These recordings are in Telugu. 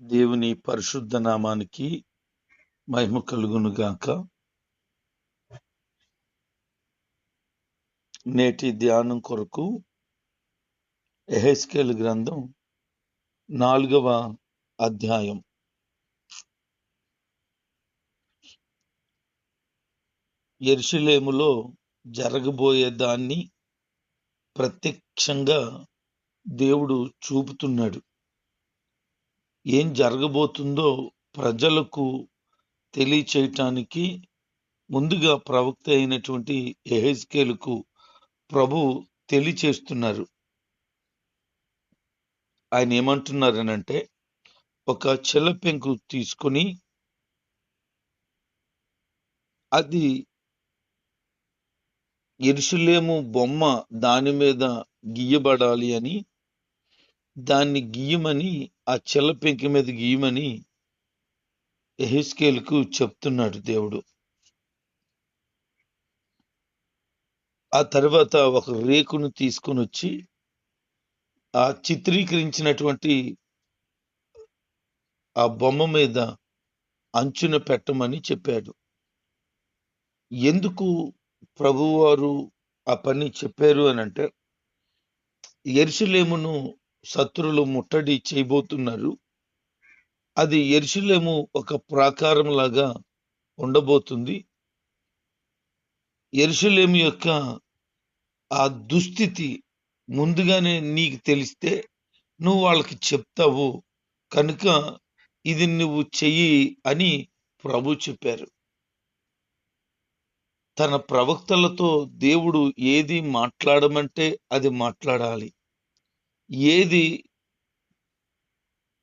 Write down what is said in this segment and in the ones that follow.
దేవుని పరిశుద్ధ నామానికి మహిమ కలుగును గాక నేటి ధ్యానం కొరకు ఎహెస్కేల్ గ్రంథం నాలుగవ అధ్యాయం. ఎరుషులేములో జరగబోయే దాన్ని ప్రత్యక్షంగా దేవుడు చూపుతున్నాడు. ఏం జరగబోతుందో ప్రజలకు తెలియచేయటానికి ముందుగా ప్రవక్త అయినటువంటి ఎహెజ్కేలుకు ప్రభు తెలియచేస్తున్నారు. ఆయన ఏమంటున్నారనంటే ఒక చెలపెంకు తీసుకొని అది ఎరుసలేము బొమ్మ దాని మీద గీయబడాలి అని దాన్ని గీయమని ఆ చెల్ల పెంకి మీద గీయమని ఎహెస్కేల్కు చెప్తున్నాడు దేవుడు. ఆ తర్వాత ఒక రేకును తీసుకుని వచ్చి ఆ చిత్రీకరించినటువంటి ఆ బొమ్మ మీద అంచున పెట్టమని చెప్పాడు. ఎందుకు ప్రభువారు ఆ పని చెప్పారు అని అంటే ఎరుసలేమును శత్రులు ముట్టడి చేయబోతున్నారు. అది ఎరుసలేము ఒక ప్రాకారం లాగా ఉండబోతుంది. ఎరుసలేము యొక్క ఆ దుస్థితి ముందుగానే నీకు తెలిస్తే నువ్వు వాళ్ళకి చెప్తావు. కనుక ఇది నువ్వు చెయ్యి అని ప్రభు చెప్పారు. తన ప్రవక్తలతో దేవుడు ఏది మాట్లాడమంటే అది మాట్లాడాలి. ఏది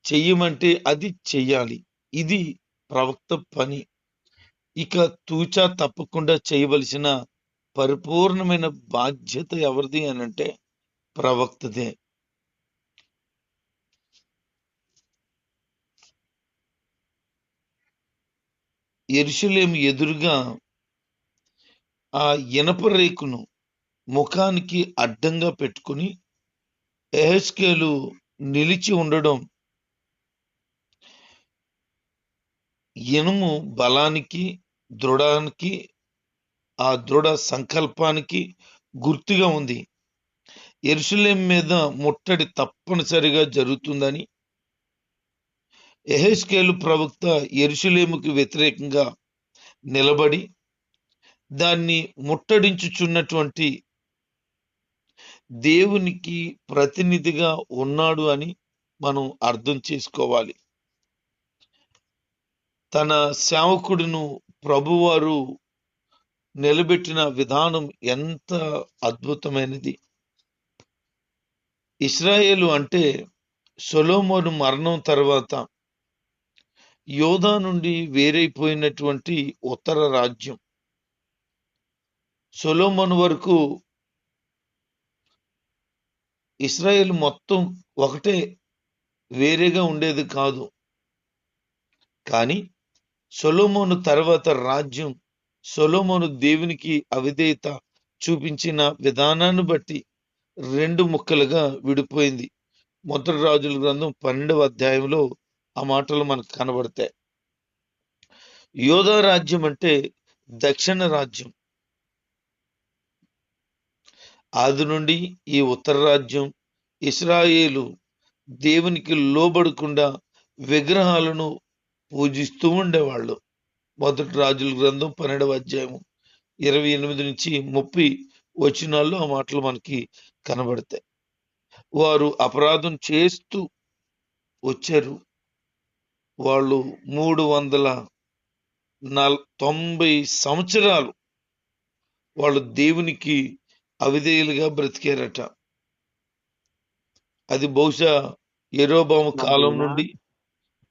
చెయ్యమంటే అది చెయ్యాలి. ఇది ప్రవక్త పని. ఇక తూచా తప్పకుండా చేయవలసిన పరిపూర్ణమైన బాధ్యత ఎవరిది అని అంటే ప్రవక్తదే. ఎరుసలేం ఎదురుగా ఆ ఇనప రేకును ముఖానికి అడ్డంగా పెట్టుకుని ఎహెస్కేలు నిలిచి ఉండడం ఇనుము బలానికి దృఢానికి ఆ దృఢ సంకల్పానికి గుర్తుగా ఉంది. ఎరుసలేం మీద ముట్టడి తప్పనిసరిగా జరుగుతుందని ఎహెస్కేలు ప్రవక్త ఎరుసలేముకి వ్యతిరేకంగా నిలబడి దాన్ని ముట్టడించుచున్నటువంటి దేవునికి ప్రతినిధిగా ఉన్నాడు అని మనం అర్థం చేసుకోవాలి. తన సేవకుడును ప్రభువారు నిలబెట్టిన విధానం ఎంత అద్భుతమైనది. ఇస్రాయేలు అంటే సొలోమోను మరణం తర్వాత యోధా నుండి వేరైపోయినటువంటి ఉత్తర రాజ్యం. సొలోమోను వరకు ఇస్రాయేల్ మొత్తం ఒకటే వేరేగా ఉండేది కాదు. కానీ సొలోమోను తర్వాత రాజ్యం సొలోమోను దేవునికి అవిధేయత చూపించిన విధానాన్ని బట్టి రెండు ముక్కలుగా విడిపోయింది. మొదటి రాజుల గ్రంథం పన్నెండవ అధ్యాయంలో ఆ మాటలు మనకు కనబడతాయి. యోధా రాజ్యం అంటే దక్షిణ రాజ్యం. ఆది నుండి ఈ ఉత్తర రాజ్యం ఇస్రాయేలు దేవునికి లోబడకుండా విగ్రహాలను పూజిస్తూ ఉండేవాళ్ళు. మొదటి రాజుల గ్రంథం పన్నెండవ అధ్యాయము ఇరవై ఎనిమిది నుంచి ముప్పై వచనాల్లో ఆ మాటలు మనకి కనబడతాయి. వారు అపరాధం చేస్తూ వచ్చారు. వాళ్ళు మూడు వందల నల్ తొంభై సంవత్సరాలు వాళ్ళు దేవునికి అవిధేయులుగా బ్రతికారట. అది బహుశా ఎరోబాము కాలం నుండి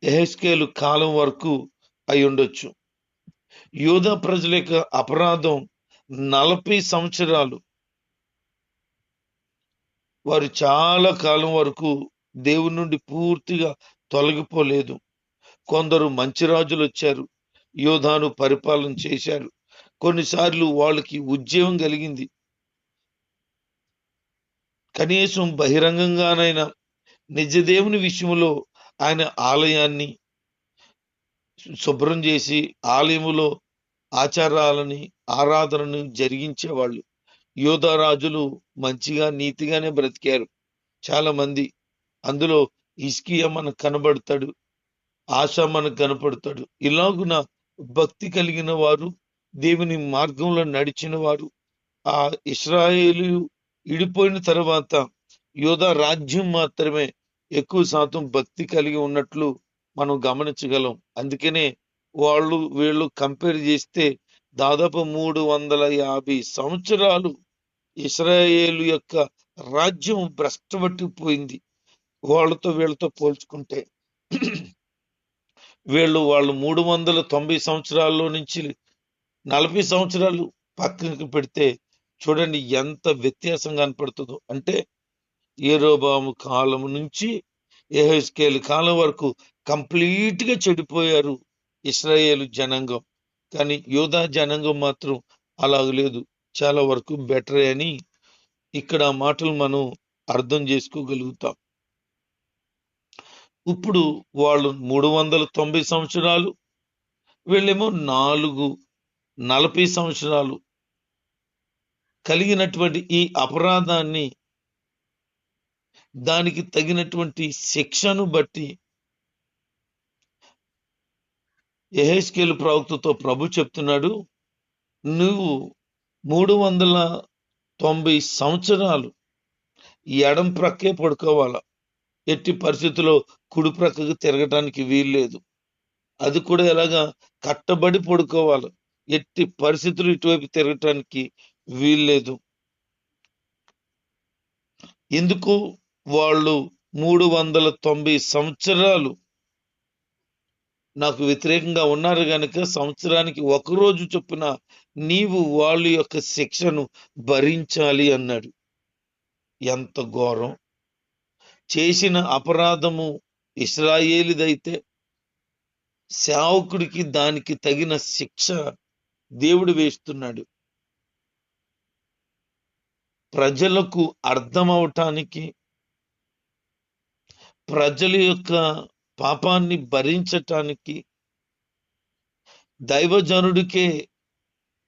ఎహెస్కేలు కాలం వరకు అయి ఉండొచ్చు. యూదా ప్రజల యొక్క అపరాధం నలభై సంవత్సరాలు. వారు చాలా కాలం వరకు దేవుని నుండి పూర్తిగా తొలగిపోలేదు. కొందరు మంచి రాజులు వచ్చారు. యోధాను పరిపాలన చేశారు. కొన్నిసార్లు వాళ్ళకి ఉద్యోగం కలిగింది. కనీసం బహిరంగంగానైనా నిజ దేవుని విషయంలో ఆయన ఆలయాన్ని శుభ్రం చేసి ఆలయములో ఆచారాలని ఆరాధనను జరిగించేవాళ్ళు. యోధరాజులు మంచిగా నీతిగానే బ్రతికారు. చాలా మంది అందులో ఇస్కియా మనకు కనబడతాడు. ఆశ మనకు కనపడతాడు. ఇలాగున భక్తి కలిగిన వారు దేవుని మార్గంలో నడిచిన వారు ఆ ఇస్రాయేలు ఇడిపోయిన తర్వాత యోధా రాజ్యం మాత్రమే ఎక్కువ శాతం భక్తి కలిగి ఉన్నట్లు మనం గమనించగలం. అందుకనే వాళ్ళు వీళ్ళు కంపేర్ చేస్తే దాదాపు మూడు వందల యాభై సంవత్సరాలు ఇస్రాయేలు యొక్క రాజ్యం భ్రష్టపట్టిపోయింది. వాళ్ళతో వీళ్ళతో పోల్చుకుంటే వీళ్ళు వాళ్ళు మూడు వందల తొంభై సంవత్సరాల్లో నుంచి నలభై సంవత్సరాలు పక్కనకి పెడితే చూడండి ఎంత వ్యత్యాసం కనపడుతుందో. అంటే ఏరోబాము కాలం నుంచి ఏహెస్కేలు కాలం వరకు కంప్లీట్గా చెడిపోయారు ఇస్రాయేలు జనాంగం. కానీ యోధా జనాంగం మాత్రం అలాగ లేదు. చాలా వరకు బెటర్ అని ఇక్కడ ఆ మాటలు మనం అర్థం చేసుకోగలుగుతాం. ఇప్పుడు వాళ్ళు మూడు వందల తొంభై సంవత్సరాలు వీళ్ళేమో నాలుగు నలభై సంవత్సరాలు కలిగినటువంటి ఈ అపరాధాన్ని దానికి తగినటువంటి శిక్షను బట్టి ఎహెస్కేలు ప్రవక్తతో ప్రభు చెప్తున్నాడు నువ్వు మూడు వందల తొంభై సంవత్సరాలు ఎడం ప్రక్కే పడుకోవాలా? ఎట్టి పరిస్థితుల్లో కుడి ప్రక్కకు తిరగటానికి వీల్లేదు. అది కూడా ఎలాగా కట్టబడి పడుకోవాలి? ఎట్టి పరిస్థితులు ఇటువైపు తిరగటానికి వీల్లేదు. ఎందుకు వాళ్ళు మూడు వందల తొంభై సంవత్సరాలు నాకు వ్యతిరేకంగా ఉన్నారు గనుక సంవత్సరానికి ఒక రోజు చొప్పున నీవు వాళ్ళ యొక్క శిక్షను భరించాలి అన్నాడు. ఎంత ఘోరం. చేసిన అపరాధము ఇస్రాయేలిదైతే సేవకుడికి దానికి తగిన శిక్ష దేవుడు వేస్తున్నాడు. ప్రజలకు అర్థమవటానికి ప్రజల యొక్క పాపాన్ని భరించటానికి దైవజనుడికే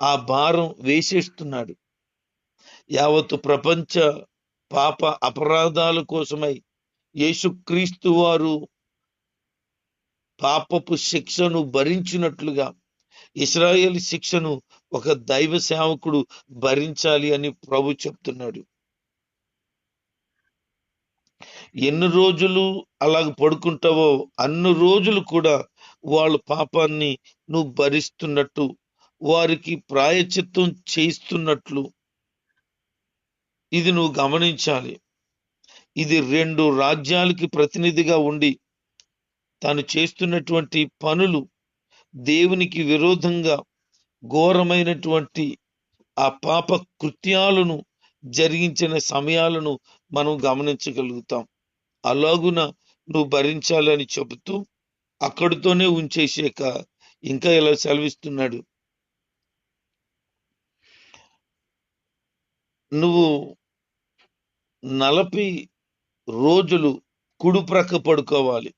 ఆ భారం వేసేస్తున్నాడు. యావత్తు ప్రపంచ పాప అపరాధాల కోసమై యేసుక్రీస్తు వారు పాపపు శిక్షను భరించినట్లుగా ఇస్రాయేల్ శిక్షను ఒక దైవ సేవకుడు భరించాలి అని ప్రభు చెప్తున్నాడు. ఎన్ని రోజులు అలాగ పడుకుంటావో అన్ని రోజులు కూడా వాళ్ళ పాపాన్ని నువ్వు భరిస్తున్నట్టు వారికి ప్రాయచిత్తం చేస్తున్నట్లు ఇది నువ్వు గమనించాలి. ఇది రెండు రాజ్యాలకి ప్రతినిధిగా ఉండి తాను చేస్తున్నటువంటి పనులు దేవునికి విరోధంగా ఘోరమైనటువంటి ఆ పాప కృత్యాలను జరిగించిన సమయాలను మనం గమనించగలుగుతాం. అలాగున నువ్వు భరించాలని చెబుతూ అక్కడితోనే ఉంచేసాక ఇంకా ఇలా సెలవిస్తున్నాడు? నువ్వు నలభై రోజులు కుడు ప్రక్క పడుకోవాలి.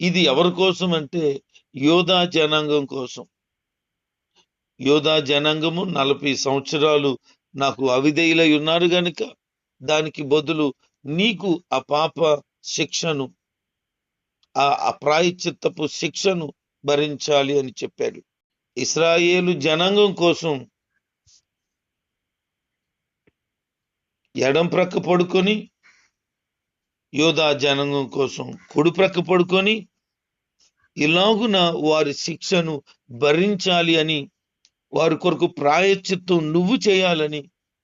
ఇది ఎవరి కోసం అంటే యోధా జనాంగం కోసం. యోధా జనాంగము నలభై సంవత్సరాలు నాకు అవిధేయులై ఉన్నారు గనుక దానికి బదులు నీకు ఆ పాప శిక్షను ఆ అప్రాయచిత్తపు శిక్షను భరించాలి అని చెప్పాడు. ఇస్రాయేలు జనాంగం కోసం ఎడం ప్రక్క పడుకొని యోధా జనాంగం కోసం కుడి ప్రక్క పడుకొని ఇలాగున వారి శిక్షను భరించాలి అని వారి కొరకు ప్రాయశ్చిత్తం నువ్వు చేయాలని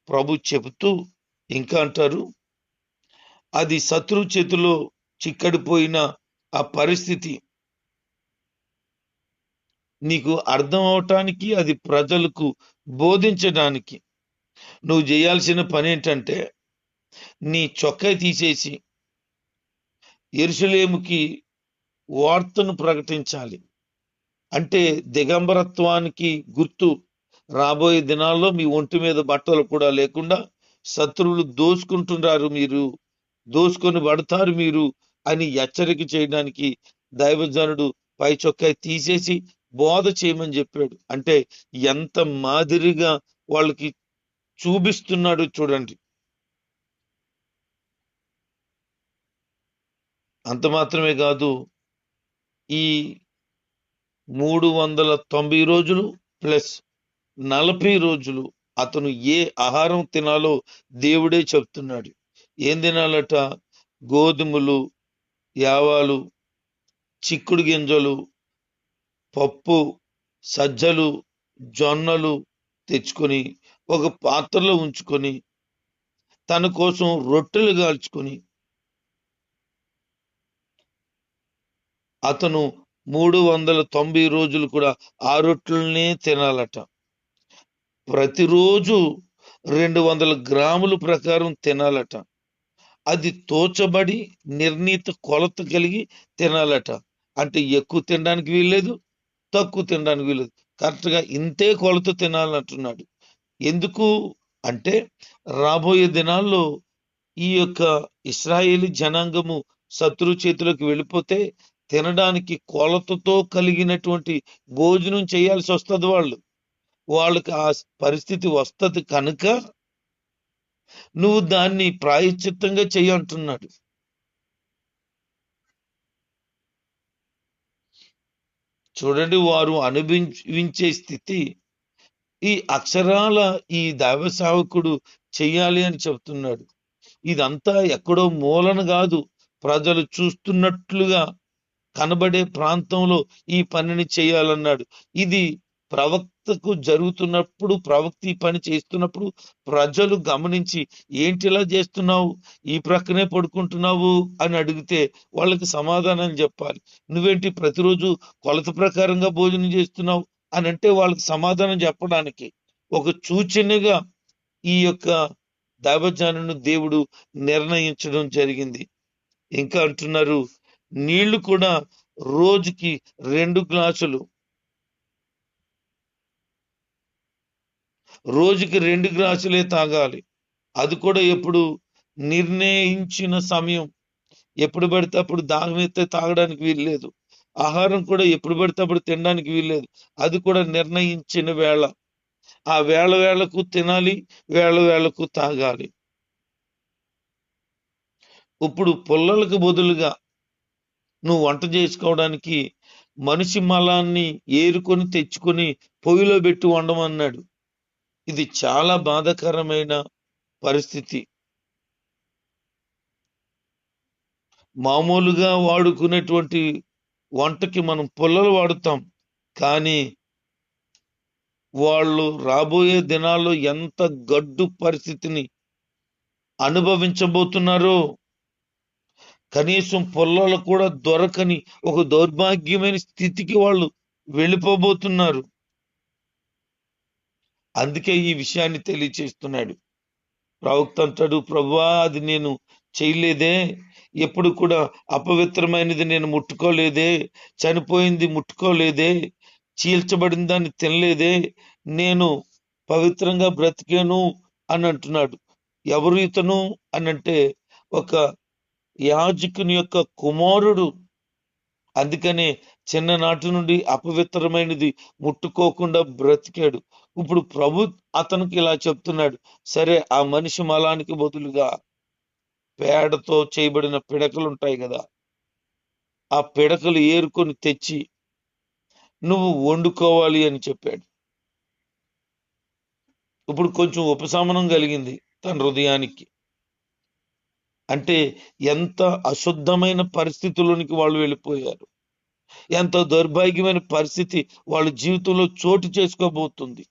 ప్రభు చెబుతూ ఇంకా అంటారు అది శత్రు చేతిలో చిక్కడిపోయిన ఆ పరిస్థితి. నీకు అర్థం అవటానికి అది ప్రజలకు బోధించడానికి నువ్వు చేయాల్సిన పని ఏంటంటే నీ చొక్కా తీసేసి ఎరుసలేముకి వార్తను ప్రకటించాలి. అంటే దిగంబరత్వానికి గుర్తు రాబోయే దినాల్లో మీ ఒంటి మీద బట్టలు కూడా లేకుండా శత్రువులు దోసుకుంటున్నారు మీరు. దోసుకొని పడతారు మీరు అని హెచ్చరిక చేయడానికి దైవజనుడు పై చొక్కాయి తీసేసి బోధ చేయమని చెప్పాడు. అంటే ఎంత మాదిరిగా వాళ్ళకి చూపిస్తున్నాడు చూడండి. అంత మాత్రమే కాదు ఈ మూడు వందల తొంభై రోజులు ప్లస్ నలభై రోజులు అతను ఏ ఆహారం తినాలో దేవుడే చెప్తున్నాడు. ఏం తినాలట? గోధుమలు యావాలు చిక్కుడు గింజలు పప్పు సజ్జలు జొన్నలు తెచ్చుకొని ఒక పాత్రలో ఉంచుకొని తన కోసం రొట్టెలు కాల్చుకొని అతను మూడు వందల తొంభై రోజులు కూడా ఆ రొట్టెలనే తినాలట. ప్రతిరోజు రెండు వందల గ్రాముల ప్రకారం తినాలట. అది తోచబడి నిర్ణీత కొలత కలిగి తినాలట. అంటే ఎక్కువ తినడానికి వీల్లేదు తక్కువ తినడానికి వీల్లేదు. కరెక్ట్గా ఇంతే కొలత తినాలంటున్నాడు. ఎందుకు అంటే రాబోయే దినాల్లో ఈ యొక్క ఇస్రాయేలీ జనాంగము శత్రు చేతిలోకి వెళ్ళిపోతే తినడానికి కొలతతో కలిగినటువంటి భోజనం చేయాల్సి వస్తుంది వాళ్ళు. వాళ్ళకి ఆ పరిస్థితి వస్తుంది కనుక నువ్వు దాన్ని ప్రాయశ్చిత్తంగా చేయంటున్నాడు చూడండి వారు అనుభవించే స్థితి. ఈ అక్షరాల ఈ దైవ సేవకుడు చెయ్యాలి అని చెప్తున్నాడు. ఇదంతా ఎక్కడో మూలన కాదు. ప్రజలు చూస్తున్నట్లుగా కనబడే ప్రాంతంలో ఈ పనిని చేయాలన్నాడు. ఇది ప్రవక్తకు జరుగుతున్నప్పుడు ప్రవక్త ఈ పని చేస్తున్నప్పుడు ప్రజలు గమనించి ఏంటి ఇలా చేస్తున్నావు? ఈ ప్రక్కనే పడుకుంటున్నావు? అని అడిగితే వాళ్ళకి సమాధానం చెప్పాలి. నువ్వేంటి ప్రతిరోజు కొలత ప్రకారంగా భోజనం చేస్తున్నావు? అని అంటే వాళ్ళకి సమాధానం చెప్పడానికి ఒక సూచనగా ఈ యొక్క దైవజాను దేవుడు నిర్ణయించడం జరిగింది. ఇంకా అంటున్నారు నీళ్ళు కూడా రోజుకి రెండు గ్లాసులు. రోజుకి రెండు గ్లాసులే తాగాలి. అది కూడా ఎప్పుడు? నిర్ణయించిన సమయం. ఎప్పుడు పడితే అప్పుడు దాహం ఎత్తే తాగడానికి వీల్లేదు ఆహారం కూడా ఎప్పుడు పడితే అప్పుడు తినడానికి వీల్లేదు అది కూడా నిర్ణయించిన వేళ. ఆ వేళ వేళకు తినాలి వేళ వేళకు తాగాలి. ఇప్పుడు పుల్లలకు బదులుగా నువ్వు వంట చేసుకోవడానికి మనిషి మలాన్ని ఏరుకొని తెచ్చుకొని పొయ్యిలో పెట్టి వండమన్నాడు. ఇది చాలా బాధాకరమైన పరిస్థితి. మామూలుగా వాడుకునేటువంటి వంటకి మనం పుల్లలు వాడుతాం కానీ వాళ్ళు రాబోయే దినాల్లో ఎంత గడ్డు పరిస్థితిని అనుభవించబోతున్నారో కనీసం పొలాలు కూడా దొరకని ఒక దౌర్భాగ్యమైన స్థితికి వాళ్ళు వెళ్ళిపోబోతున్నారు. అందుకే ఈ విషయాన్ని తెలియచేస్తున్నాడు. ప్రవక్త అంటాడు ప్రభువా అది నేను చేయలేదే. ఎప్పుడు కూడా అపవిత్రమైనది నేను ముట్టుకోలేదే. చనిపోయింది ముట్టుకోలేదే. చీల్చబడిన దాన్ని తినలేదే. నేను పవిత్రంగా బ్రతికాను అని అంటున్నాడు. ఎవరు ఇతను? అని అంటే ఒక యాజకుని యొక్క కుమారుడు. అందుకనే చిన్ననాటి నుండి అపవిత్రమైనది ముట్టుకోకుండా బ్రతికాడు. ఇప్పుడు ప్రభు అతనికి ఇలా చెప్తున్నాడు. సరే ఆ మనిషి మలానికి బదులుగా పేడతో చేయబడిన పిడకలు ఉంటాయి కదా ఆ పిడకలు ఏరుకొని తెచ్చి నువ్వు వండుకోవాలి అని చెప్పాడు. ఇప్పుడు కొంచెం ఉపశమనం కలిగింది తన హృదయానికి. అంటే ఎంత అశుద్ధమైన పరిస్థితుల్లోనికి వాళ్ళు వెళ్ళిపోయారు. ఎంత దౌర్భాగ్యమైన పరిస్థితి వాళ్ళ జీవితంలో చోటు చేసుకోబోతుంది.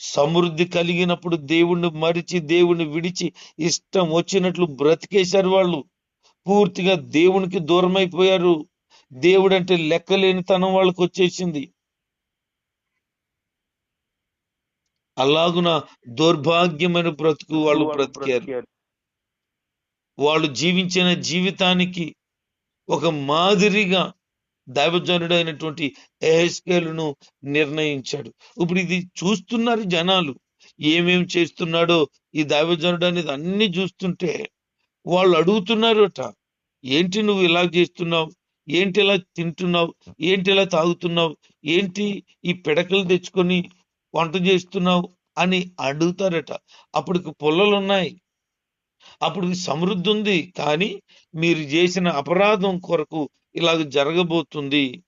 సమృద్ధి కలిగినప్పుడు దేవుణ్ణి మరిచి దేవుణ్ణి విడిచి ఇష్టం వచ్చినట్లు బ్రతికేశారు వాళ్ళు. పూర్తిగా దేవునికి దూరం అయిపోయారు దేవుడు అంటే లెక్కలేనితనం వాళ్ళకి వచ్చేసింది. అలాగున దౌర్భాగ్యమైన బ్రతుకు వాళ్ళు బ్రతికారు. వాళ్ళు జీవించిన జీవితానికి ఒక మాదిరిగా దైవజనుడు అయినటువంటి ఎహెస్కేలును నిర్ణయించాడు. ఇప్పుడు ఇది చూస్తున్నారు జనాలు. ఏమేం చేస్తున్నాడో ఈ దైవజనుడు అనేది అన్ని చూస్తుంటే వాళ్ళు అడుగుతున్నారట ఏంటి నువ్వు ఇలా చేస్తున్నావు? ఏంటి ఇలా తింటున్నావు? ఏంటి ఇలా తాగుతున్నావు? ఏంటి ఈ పిడకలు తెచ్చుకొని వంట చేస్తున్నావు? అని అడుగుతారట. అప్పటికి పొల్లలు ఉన్నాయి అప్పుడు సమృద్ధి ఉంది. కానీ మీరు చేసిన అపరాధం కొరకు ఇలాగ జరగబోతుంది.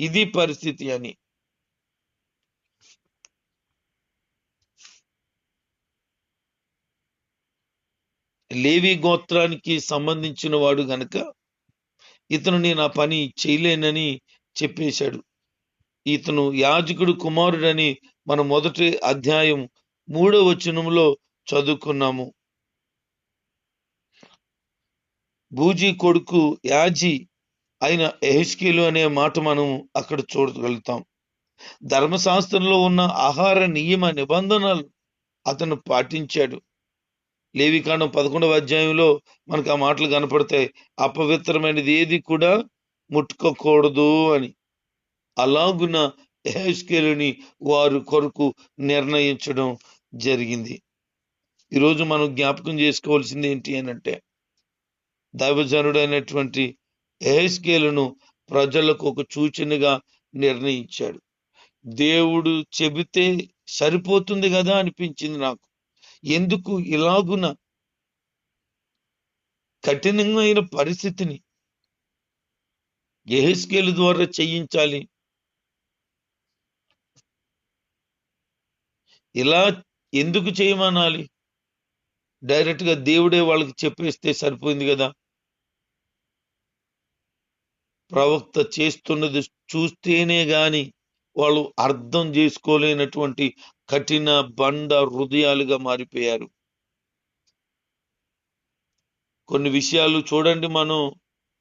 ఇది పరిస్థితి అని. లేవి గోత్రానికి సంబంధించిన వాడు గనక ఇతను నేను ఆ పని చేయలేనని చెప్పేశాడు. ఇతను యాజకుడు కుమారుడని మన మొదటి అధ్యాయం మూడో వచనంలో చదువుకున్నాము. బూజీ కొడుకు యాజీ అయిన ఎహెచ్కేలు అనే మాట మనం అక్కడ చూడగలుగుతాం. ధర్మశాస్త్రంలో ఉన్న ఆహార నియమ నిబంధనలు అతను పాటించాడు. లేవికాండం పదకొండవ అధ్యాయంలో మనకు ఆ మాటలు కనపడతాయి. అపవిత్రమైనది ఏది కూడా ముట్టుకోకూడదు అని. అలాగున ఎహెస్కేలుని వారు కొరకు నిర్ణయించడం జరిగింది. ఈరోజు మనం జ్ఞాపకం చేసుకోవాల్సింది ఏంటి అని అంటే దైవజనుడైనటువంటి ఎహెస్కేలును ప్రజలకు ఒక సూచనగా నిర్ణయించాడు. దేవుడు చెబితే సరిపోతుంది కదా అనిపించింది నాకు. ఎందుకు ఇలాగున కఠినమైన పరిస్థితిని ఎహెస్కేలు ద్వారా చేయించాలి? ఇలా ఎందుకు చేయమనాలి? డైరెక్ట్గా దేవుడే వాళ్ళకి చెప్పేస్తే సరిపోయింది కదా? ప్రవక్త చేస్తున్నది చూస్తేనే గాని వాళ్ళు అర్థం చేసుకోలేనటువంటి కఠిన బండ హృదయాలుగా మారిపోయారు. కొన్ని విషయాలు చూడండి మనం.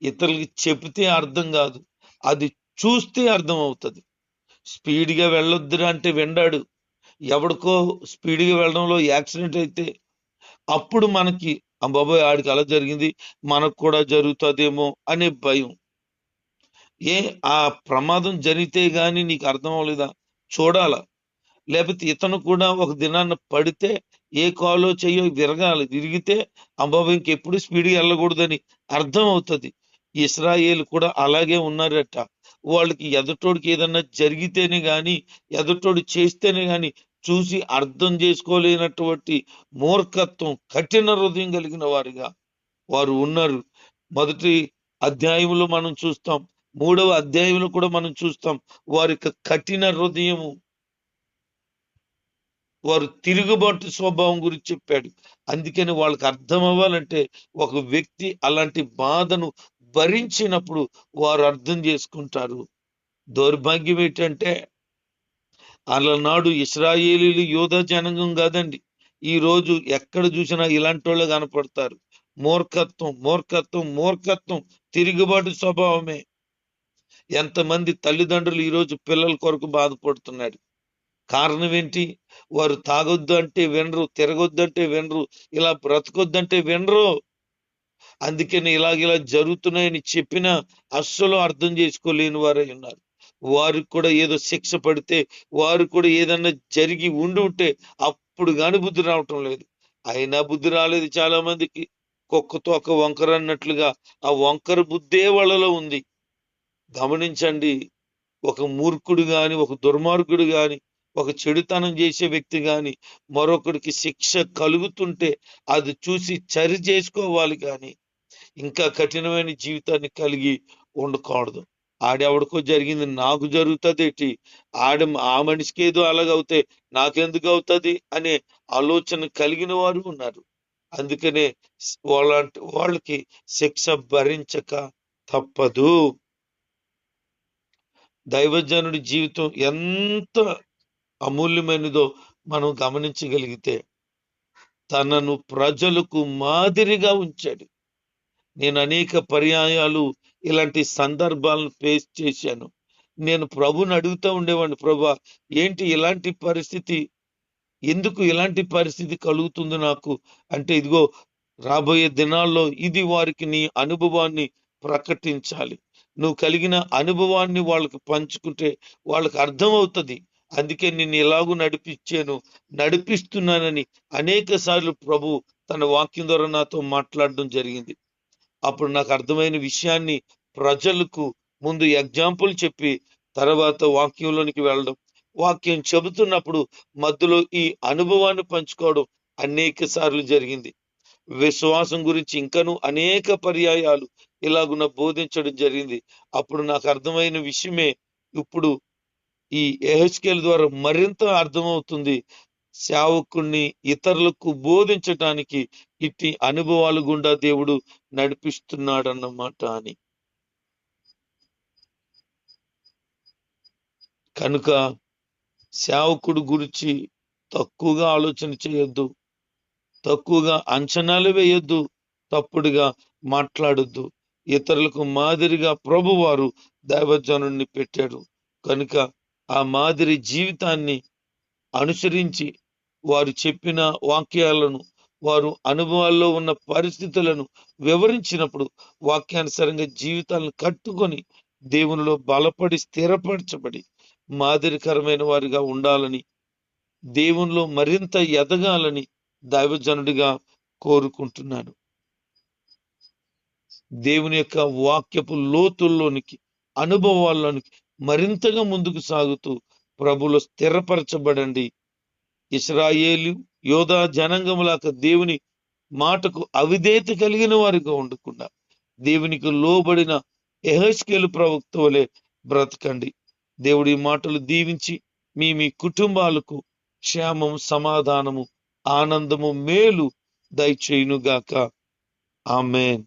ఇతరులకి చెప్తే అర్థం కాదు. అది చూస్తే అర్థం అవుతుంది. స్పీడ్గా వెళ్ళొద్దురా అంటే వెండాడు ఎవడికో స్పీడ్గా వెళ్ళడంలో యాక్సిడెంట్ అయితే అప్పుడు మనకి ఆ బాబాయ్ ఆడికి అలా జరిగింది. మనకు కూడా జరుగుతుందేమో అనే భయం. ఏ ఆ ప్రమాదం జరిగితే గాని నీకు అర్థం అవ్వలేదా? చూడాలా. లేకపోతే ఇతను కూడా ఒక దినాన్న పడితే ఏ కాలో చెయ్యో విరగాలి. విరిగితే అంబాబు ఇంకెప్పుడు స్పీడ్గా వెళ్ళకూడదని అర్థం అవుతుంది. ఇస్రాయేల్ కూడా అలాగే ఉన్నారట. వాళ్ళకి ఎదుటోడికి ఏదన్నా జరిగితేనే గాని ఎదుటోడు చేస్తేనే గాని చూసి అర్థం చేసుకోలేనటువంటి మూర్ఖత్వం కఠిన హృదయం కలిగిన వారిగా వారు ఉన్నారు. మొదటి అధ్యాయంలో మనం చూస్తాం. మూడవ అధ్యాయంలో కూడా మనం చూస్తాం. వారి యొక్క కఠిన హృదయము వారు తిరుగుబాటు స్వభావం గురించి చెప్పాడు. అందుకని వాళ్ళకి అర్థం అవ్వాలంటే ఒక వ్యక్తి అలాంటి బాధను భరించినప్పుడు వారు అర్థం చేసుకుంటారు. దౌర్భాగ్యం ఏంటంటే అలనాడు ఇస్రాయేలీలు యోధ జనాంగం కాదండి. ఈ రోజు ఎక్కడ చూసినా ఇలాంటి వాళ్ళు కనపడతారు. మూర్ఖత్వం మూర్ఖత్వం మూర్ఖత్వం తిరుగుబాటు స్వభావమే. ఎంతమంది తల్లిదండ్రులు ఈరోజు పిల్లల కొరకు బాధపడుతున్నాడు కారణం ఏంటి? వారు తాగొద్దు అంటే వినరు తిరగొద్దు అంటే వినరు ఇలా బ్రతకొద్దంటే వినరు. అందుకని ఇలాగ ఇలా జరుగుతున్నాయని చెప్పినా అస్సలు అర్థం చేసుకోలేని వారై ఉన్నారు. వారికి కూడా ఏదో శిక్ష పడితే వారు కూడా ఏదన్నా జరిగి ఉండి ఉంటే అప్పుడు కానీ బుద్ధి రావటం లేదు. అయినా బుద్ధి రాలేదు చాలా మందికి కుక్కతో ఒక వంకర అన్నట్లుగా ఆ వంకర బుద్ధే వాళ్ళలో ఉంది. గమనించండి ఒక మూర్ఖుడు గాని ఒక దుర్మార్గుడు గాని ఒక చెడుతనం చేసే వ్యక్తి గాని మరొకడికి శిక్ష కలుగుతుంటే అది చూసి చరి చేసుకోవాలి కానీ ఇంకా కఠినమైన జీవితాన్ని కలిగి ఉండకూడదు. ఆడెవడికో జరిగింది నాకు జరుగుతుంది ఏంటి? ఆడ ఆ మనిషికి ఏదో అలాగవుతే నాకెందుకు అవుతుంది? అనే ఆలోచన కలిగిన వారు ఉన్నారు. అందుకనే వాళ్ళ వాళ్ళకి శిక్ష భరించక తప్పదు. దైవజనుడి జీవితం ఎంత అమూల్యమైనదో మనం గమనించగలిగితే తనను ప్రజలకు మాదిరిగా ఉంచాడు. నేను అనేక పర్యాయాలు ఇలాంటి సందర్భాలను ఫేస్ చేశాను. నేను ప్రభుని అడుగుతూ ఉండేవాడిని ప్రభా ఏంటి ఇలాంటి పరిస్థితి? ఎందుకు ఇలాంటి పరిస్థితి కలుగుతుంది నాకు? అంటే ఇదిగో రాబోయే దినాల్లో ఇది వారికి నీ అనుభవాన్ని ప్రకటించాలి. నువ్వు కలిగిన అనుభవాన్ని వాళ్ళకి పంచుకుంటే వాళ్ళకి అర్థమవుతుంది. అందుకే నిన్ను ఎలాగూ నడిపించాను నడిపిస్తున్నానని అనేక సార్లు ప్రభు తన వాక్యం ద్వారా నాతో మాట్లాడడం జరిగింది. అప్పుడు నాకు అర్థమైన విషయాన్ని ప్రజలకు ముందు ఎగ్జాంపుల్ చెప్పి తర్వాత వాక్యంలోనికి వెళ్ళడం వాక్యం చెబుతున్నప్పుడు మధ్యలో ఈ అనుభవాన్ని పంచుకోవడం అనేక సార్లు జరిగింది. విశ్వాసం గురించి ఇంకను అనేక పర్యాయాలు ఇలాగున బోధించడం జరిగింది. అప్పుడు నాకు అర్థమైన విషయమే ఇప్పుడు ఈ ఎహెచ్కేల్ ద్వారా మరింత అర్థమవుతుంది. సేవకుణ్ణి ఇతరులకు బోధించటానికి ఇట్టి అనుభవాలు గుండా దేవుడు నడిపిస్తున్నాడన్నమాట అని. కనుక సేవకుడు గురించి తక్కువగా ఆలోచన చేయొద్దు. తక్కువగా అంచనాలు వేయొద్దు. తప్పుడుగా మాట్లాడొద్దు. ఇతరులకు మాదిరిగా ప్రభువారు దైవజనుణ్ణి పెట్టాడు. కనుక ఆ మాదిరి జీవితాన్ని అనుసరించి వారు చెప్పిన వాక్యాలను వారు అనుభవాల్లో ఉన్న పరిస్థితులను వివరించినప్పుడు వాక్యానుసారంగా జీవితాలను కట్టుకొని దేవునిలో బలపడి స్థిరపరచబడి మాదిరికరమైన వారిగా ఉండాలని దేవునిలో మరింత ఎదగాలని దైవజనుడిగా కోరుకుంటున్నాను. దేవుని యొక్క వాక్యపు లోతుల్లోనికి అనుభవాల్లోనికి మరింతగా ముందుకు సాగుతూ ప్రభులో స్థిరపరచబడండి. ఇస్రాయేలు యోధా జనాంగములాక దేవుని మాటకు అవిధేత కలిగిన వారిగా ఉండకుండా దేవునికి లోబడిన ఎహస్కేలు ప్రవక్త వలె బ్రతకండి. దేవుడి మాటలు దీవించి మీ మీ కుటుంబాలకు క్షేమం సమాధానము ఆనందము మేలు దయచేయునుగాక. ఆమెన్.